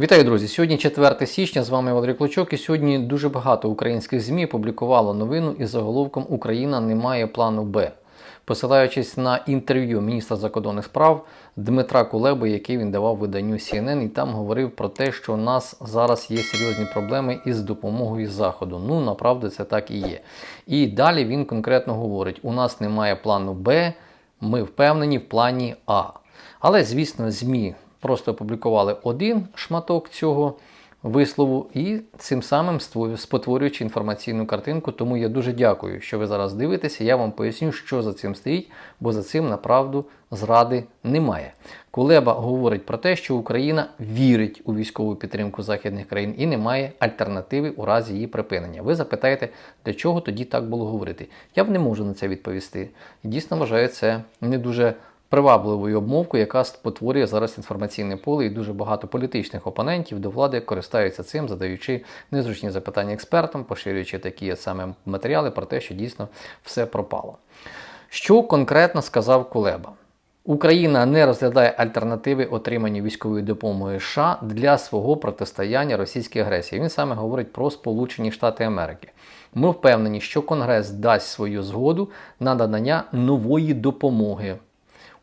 Вітаю, друзі! Сьогодні 4 січня. З вами Валерій Клочок. І сьогодні дуже багато українських ЗМІ опублікувало новину із заголовком Україна не має плану Б, посилаючись на інтерв'ю міністра закордонних справ Дмитра Кулеби, який він давав виданню CNN, і там говорив про те, що у нас зараз є серйозні проблеми із допомогою заходу. Ну направду це так і є. І далі він конкретно говорить: у нас немає плану Б, ми впевнені в плані А. Але, звісно, ЗМІ просто опублікували один шматок цього вислову і цим самим спотворюючи інформаційну картинку. Тому я дуже дякую, що ви зараз дивитеся. Я вам поясню, що за цим стоїть, бо за цим направду зради немає. Кулеба говорить про те, що Україна вірить у військову підтримку західних країн і не має альтернативи у разі її припинення. Ви запитаєте, для чого тоді так було говорити? Я б не можу на це відповісти. Дійсно вважаю це не дуже привабливою обмовкою, яка спотворює зараз інформаційне поле, і дуже багато політичних опонентів до влади користаються цим, задаючи незручні запитання експертам, поширюючи такі саме матеріали про те, що дійсно все пропало. Що конкретно сказав Кулеба? Україна не розглядає альтернативи отримання військової допомоги США для свого протистояння російській агресії. Він саме говорить про Сполучені Штати Америки. Ми впевнені, що Конгрес дасть свою згоду на надання нової допомоги.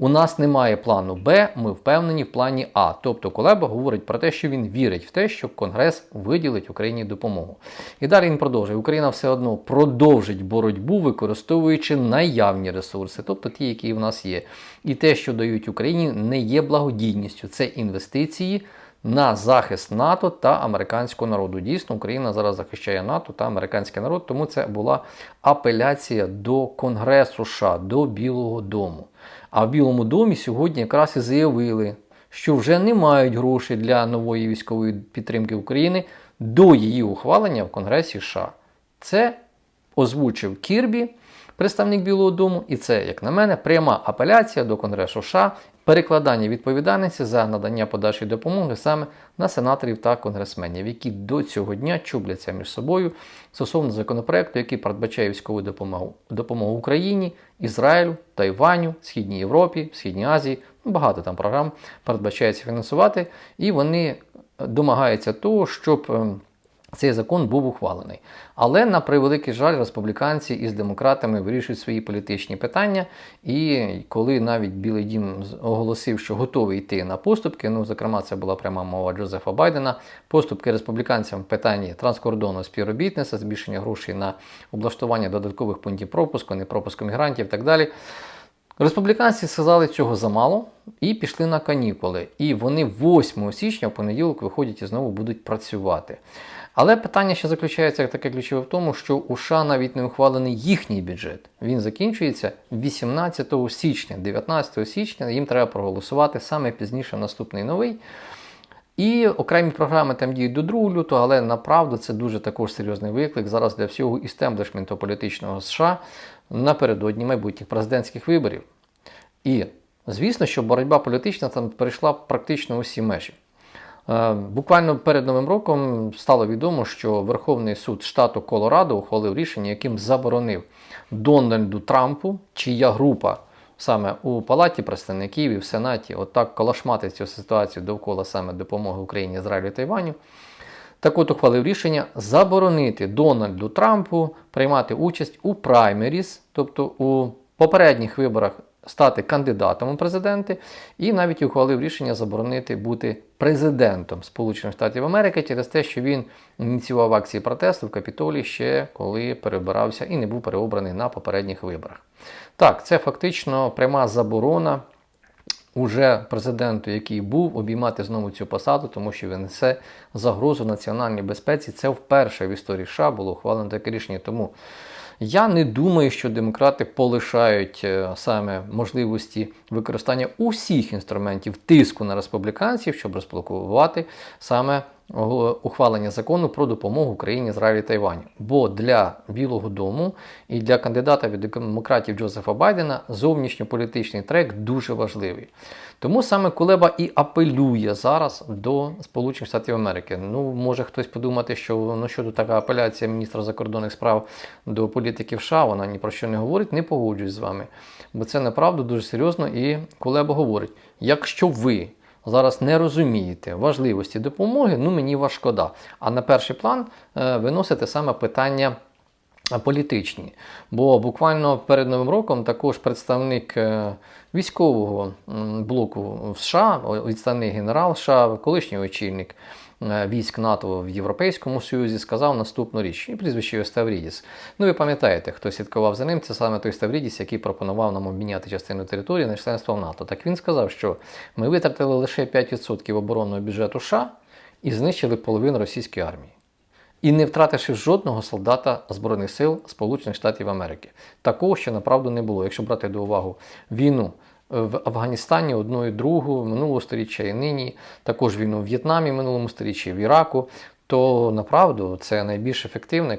У нас немає плану Б, ми впевнені в плані А. Тобто Кулеба говорить про те, що він вірить в те, що Конгрес виділить Україні допомогу. І далі він продовжує: Україна все одно продовжить боротьбу, використовуючи наявні ресурси, тобто ті, які в нас є. І те, що дають Україні, не є благодійністю, це інвестиції. На захист НАТО та американського народу. Дійсно, Україна зараз захищає НАТО та американський народ, тому це була апеляція до Конгресу США, до Білого Дому. А в Білому домі сьогодні якраз і заявили, що вже не мають грошей для нової військової підтримки України до її ухвалення в Конгресі США. Це озвучив Кірбі, представник Білого Дому, і це, як на мене, пряма апеляція до Конгресу США, перекладання відповідальності за надання подальшої допомоги саме на сенаторів та конгресменів, які до цього дня чубляться між собою стосовно законопроекту, який передбачає військову допомогу, допомогу Україні, Ізраїлю, Тайваню, Східній Європі, Східній Азії. Ну, багато там програм передбачається фінансувати, і вони домагаються того, щоб. Цей закон був ухвалений. Але на превеликий жаль, республіканці із демократами вирішують свої політичні питання. І коли навіть Білий Дім оголосив, що готовий йти на поступки, ну зокрема, це була пряма мова Джозефа Байдена, поступки республіканцям в питанні транскордонного співробітництва, збільшення грошей на облаштування додаткових пунктів пропуску, не пропуску мігрантів і так далі. Республіканці сказали цього замало і пішли на канікули. І вони 8 січня в понеділок виходять і знову будуть працювати. Але питання ще заключається таке ключове в тому, що у США навіть не ухвалений їхній бюджет. Він закінчується 18 січня, 19 січня їм треба проголосувати саме пізніше наступний новий. І окремі програми там діють до 2 лютого, але направду це дуже також серйозний виклик зараз для всього істеблішменту політичного США напередодні майбутніх президентських виборів. І звісно, що боротьба політична там перейшла практично усі межі. Е, Буквально перед Новим роком стало відомо, що Верховний суд штату Колорадо ухвалив рішення, яким заборонив Дональду Трампу, чия група саме у Палаті представників і в Сенаті отак колошматить цю ситуацію довкола саме допомоги Україні, Ізраїлю і Тайваню. Так от ухвалив рішення заборонити Дональду Трампу приймати участь у праймеріс, тобто у попередніх виборах стати кандидатом у президенти, і навіть ухвалив рішення заборонити бути президентом Сполучених Штатів Америки через те, що він ініціював акції протесту в Капітолії ще коли перебирався і не був переобраний на попередніх виборах. Так, це фактично пряма заборона уже президенту, який був, обіймати знову цю посаду, тому що він несе загрозу національній безпеці. Це вперше в історії США було ухвалено таке рішення. Тому я не думаю, що демократи полишають е, саме можливості використання усіх інструментів тиску на республіканців, щоб розблокувати саме ухвалення закону про допомогу Україні, Ізраїлю Тайваню. Бо для Білого Дому і для кандидата від демократів Джозефа Байдена зовнішньополітичний трек дуже важливий. Тому саме Кулеба і апелює зараз до Сполучених Штатів Америки. Ну, може хтось подумати, що ну що тут така апеляція міністра закордонних справ до політиків США, вона ні про що не говорить, не погоджуюсь з вами. Бо це направду дуже серйозно, і Кулеба говорить: якщо ви зараз не розумієте важливості допомоги, ну мені важкода. А на перший план е, виносите саме питання політичні. Бо буквально перед Новим роком також представник е, військового блоку в США, відставний генерал США, колишній очільник е, військ НАТО в Європейському Союзі, сказав наступну річ. І прізвище його Ставрідіс. Ну, ви пам'ятаєте, хто слідкував за ним, це саме той Ставрідіс, який пропонував нам обміняти частину території на членство в НАТО. Так він сказав, що ми витратили лише 5% оборонного бюджету США і знищили половину російської армії і не втративши жодного солдата Збройних сил Сполучених Штатів Америки. Такого ще направду не було. Якщо брати до уваги війну в Афганістані, одну і другу, минулого сторіччя і нині, також війну в В'єтнамі минулому сторіччі, в Іраку. То направду це найбільш ефективне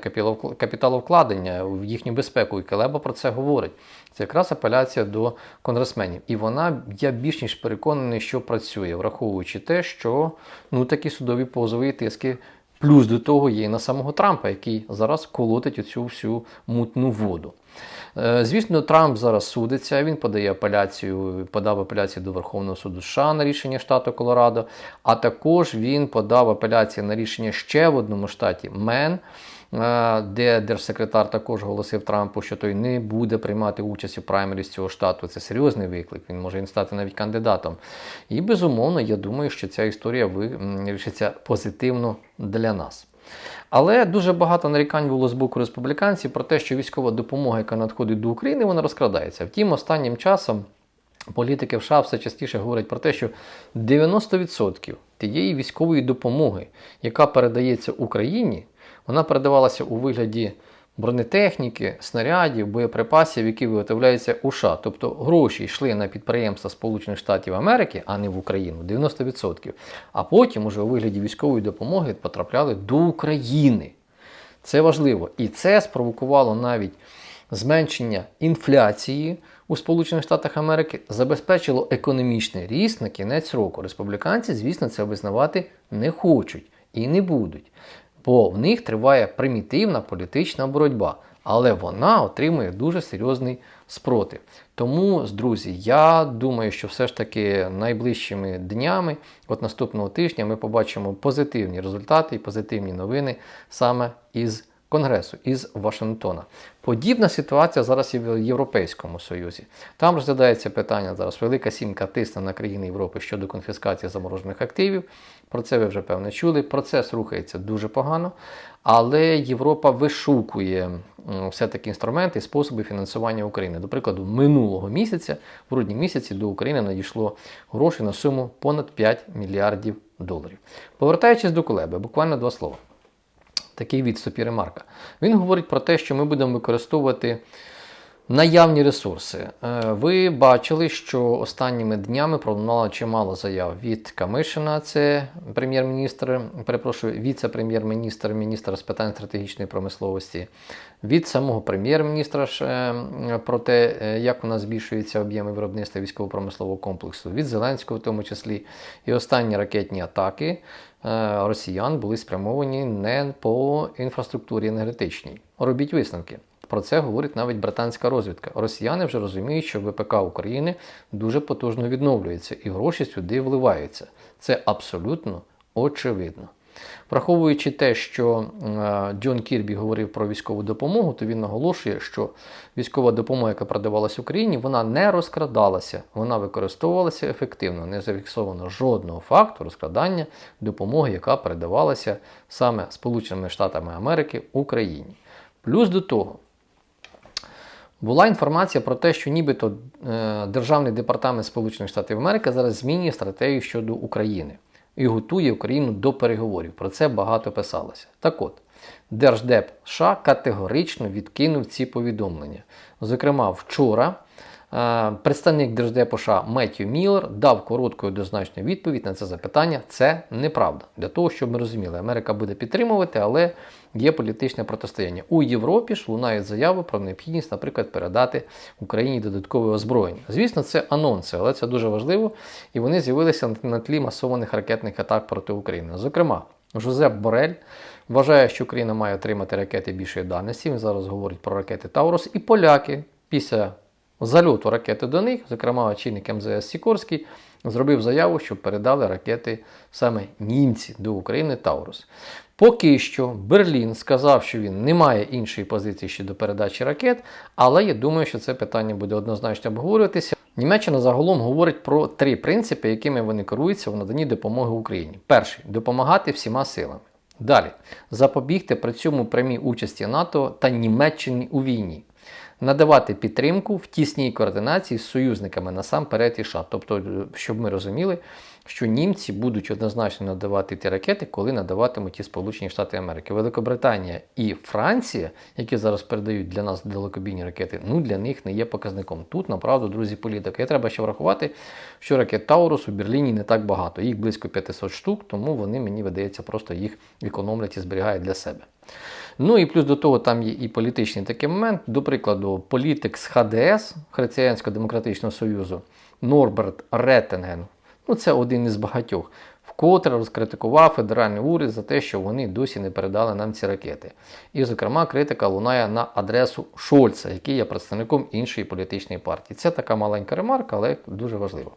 капіталовкладення в їхню безпеку. І Келеба про це говорить. Це якраз апеляція до конгресменів. І вона, я більш ніж переконаний, що працює, враховуючи те, що ну такі судові позови і тиски Плюс до того є і на самого Трампа, який зараз колотить оцю всю мутну воду. Е, Звісно, Трамп зараз судиться. Він подає апеляцію, подав апеляцію до Верховного суду США на рішення штату Колорадо. А також він подав апеляцію на рішення ще в одному штаті Мен, де держсекретар також оголосив Трампу, що той не буде приймати участь у праймері з цього штату. Це серйозний виклик. Він може стати навіть кандидатом. І безумовно, я думаю, що ця історія вирішиться позитивно для нас. Але дуже багато нарікань було з боку республіканців про те, що військова допомога, яка надходить до України, вона розкрадається. Втім, останнім часом політики в США все частіше говорять про те, що 90% тієї військової допомоги, яка передається Україні, вона передавалася у вигляді бронетехніки, снарядів, боєприпасів, які виготовляються у США. Тобто гроші йшли на підприємства Сполучених Штатів Америки, а не в Україну, 90%. А потім уже у вигляді військової допомоги потрапляли до України. Це важливо. І це спровокувало навіть зменшення інфляції у Сполучених Штатах Америки, забезпечило економічний ріст на кінець року. Республіканці, звісно, це визнавати не хочуть і не будуть. Бо в них триває примітивна політична боротьба, але вона отримує дуже серйозний спротив. Тому, друзі, я думаю, що все ж таки найближчими днями, от наступного тижня, ми побачимо позитивні результати і позитивні новини саме із Конгресу, із Вашингтона. Подібна ситуація зараз і в Європейському Союзі. Там розглядається питання зараз. Велика сімка тисне на країни Європи щодо конфіскації заморожених активів. Про це ви вже певно чули. Процес рухається дуже погано, але Європа вишукує все-таки інструменти і способи фінансування України. До прикладу, минулого місяця, в грудні місяці, до України надійшло грошей на суму понад 5 мільярдів доларів. Повертаючись до Кулеби, буквально два слова. Такий відступ і ремарка. Він говорить про те, що ми будемо використовувати наявні ресурси. Е, Ви бачили, що останніми днями пролунало чимало заяв від Камишина, це прем'єр-міністр, перепрошую, віце-прем'єр-міністр, міністр з питань стратегічної промисловості, від самого прем'єр-міністра е, про те, е, як у нас збільшуються об'єми виробництва військово-промислового комплексу, від Зеленського, в тому числі, і останні ракетні атаки росіян були спрямовані не по інфраструктурі енергетичній. Робіть висновки. Про це говорить навіть британська розвідка. Росіяни вже розуміють, що ВПК України дуже потужно відновлюється і гроші сюди вливаються. Це абсолютно очевидно. Враховуючи те, що е, Джон Кірбі говорив про військову допомогу, то він наголошує, що військова допомога, яка продавалася Україні, вона не розкрадалася, вона використовувалася ефективно. Не зафіксовано жодного факту розкрадання допомоги, яка передавалася саме Сполученими Штатами Америки Україні. Плюс до того, була інформація про те, що нібито е, Державний департамент Сполучених Штатів Америки зараз змінює стратегію щодо України і готує Україну до переговорів. Про це багато писалося. Так от, Держдеп США категорично відкинув ці повідомлення. Зокрема, вчора представник Держдепу США Меттью Міллер дав коротку і однозначну відповідь на це запитання. Це неправда. Для того, щоб ми розуміли, Америка буде підтримувати, але є політичне протистояння. У Європі ж лунають заяви про необхідність, наприклад, передати Україні додаткове озброєння. Звісно, це анонси, але це дуже важливо, і вони з'явилися на тлі масованих ракетних атак проти України. Зокрема, Жозеп Борель вважає, що Україна має отримати ракети більшої дальності. Він зараз говорить про ракети Таурус. І поляки після зальоту ракети до них, зокрема очільник МЗС Сікорський, зробив заяву, що передали ракети саме німці до України Таурус. Поки що Берлін сказав, що він не має іншої позиції щодо передачі ракет, але я думаю, що це питання буде однозначно обговорюватися. Німеччина загалом говорить про три принципи, якими вони керуються в наданні допомоги Україні. Перший допомагати всіма силами. Далі запобігти при цьому прямій участі НАТО та Німеччині у війні. Надавати підтримку в тісній координації з союзниками насамперед і США. Тобто, е, щоб ми розуміли, що німці будуть однозначно надавати ті ракети, коли надаватимуть ті Сполучені Штати Америки. Великобританія і Франція, які зараз передають для нас далекобійні ракети, ну для них не є показником. Тут, направду, друзі, політика. І треба ще врахувати, що ракет Таурус у Берліні не так багато. Їх близько 500 штук, тому вони, мені видається, просто їх економлять і зберігають для себе. Ну і плюс до того там є і політичний такий момент. До прикладу, політик з ХДС Християнсько-демократичного союзу Норберт Реттенген, ну це один із багатьох, вкотре розкритикував федеральний уряд за те, що вони досі не передали нам ці ракети. І, зокрема, критика лунає на адресу Шольца, який є представником іншої політичної партії. Це така маленька ремарка, але дуже важлива.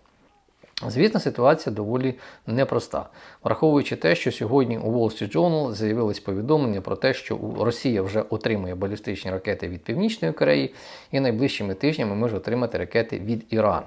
Звісно, ситуація доволі непроста, враховуючи те, що сьогодні у Wall Street Journal з'явилось повідомлення про те, що Росія вже отримує балістичні ракети від Північної Кореї, і найближчими тижнями може отримати ракети від Ірану.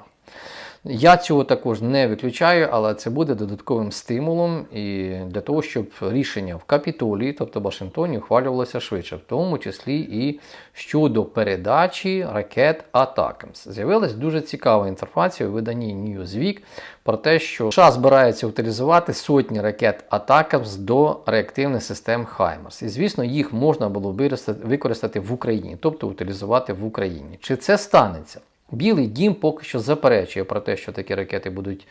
Я цього також не виключаю, але це буде додатковим стимулом і для того, щоб рішення в Капітолії, тобто Вашингтоні, ухвалювалося швидше, в тому числі і щодо передачі ракет Атакамс. З'явилась дуже цікава інформація у виданні Newsweek про те, що США збирається утилізувати сотні ракет Атакамс до реактивних систем Хаймерс. І звісно, їх можна було використати в Україні, тобто утилізувати в Україні. Чи це станеться? Білий дім поки що заперечує про те, що такі ракети будуть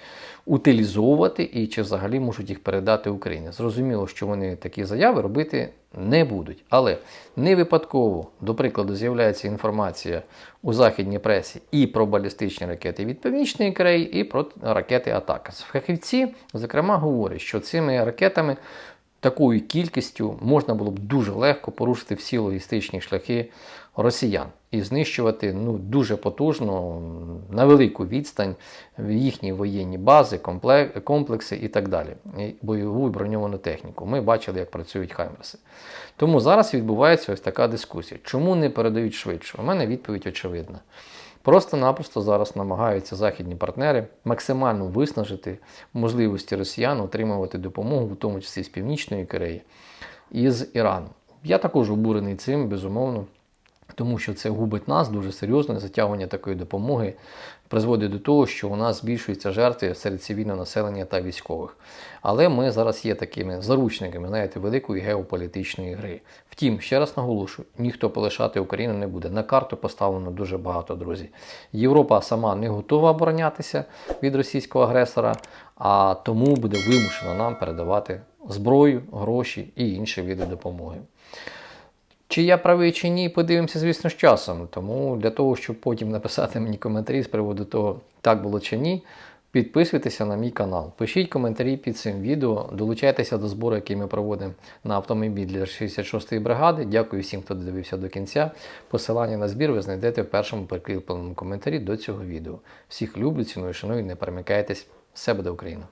утилізовувати і чи взагалі можуть їх передати Україні. Зрозуміло, що вони такі заяви робити не будуть. Але не випадково, до прикладу, з'являється інформація у західній пресі і про балістичні ракети від Північної Кореї, і про ракети Атакас. Фахівці, зокрема, говорять, що цими ракетами такою кількістю можна було б дуже легко порушити всі логістичні шляхи росіян і знищувати ну, дуже потужно на велику відстань їхні воєнні бази, комплекси і так далі, і бойову і броньовану техніку. Ми бачили, як працюють Хаймерси. Тому зараз відбувається ось така дискусія. Чому не передають швидше? У мене відповідь очевидна. Просто-напросто зараз намагаються західні партнери максимально виснажити можливості росіян отримувати допомогу, в тому числі з Північної Кореї і з Ірану. Я також обурений цим, безумовно, тому що це губить нас дуже серйозно. Затягування такої допомоги призводить до того, що у нас збільшуються жертви серед цивільного населення та військових. Але ми зараз є такими заручниками, знаєте, великої геополітичної гри. Втім, ще раз наголошую, ніхто полишати Україну не буде. На карту поставлено дуже багато, друзі. Європа сама не готова оборонятися від російського агресора, а тому буде вимушена нам передавати зброю, гроші і інші види допомоги. Чи я правий чи ні, подивимося, звісно, з часом. Тому для того, щоб потім написати мені коментарі з приводу того, так було чи ні, підписуйтеся на мій канал. Пишіть коментарі під цим відео, долучайтеся до збору, який ми проводимо на автомобіль для 66-ї бригади. Дякую всім, хто додивився до кінця. Посилання на збір ви знайдете в першому прикріпленому коментарі до цього відео. Всіх люблю, ціную, шаную, не перемикайтесь. Все буде Україна!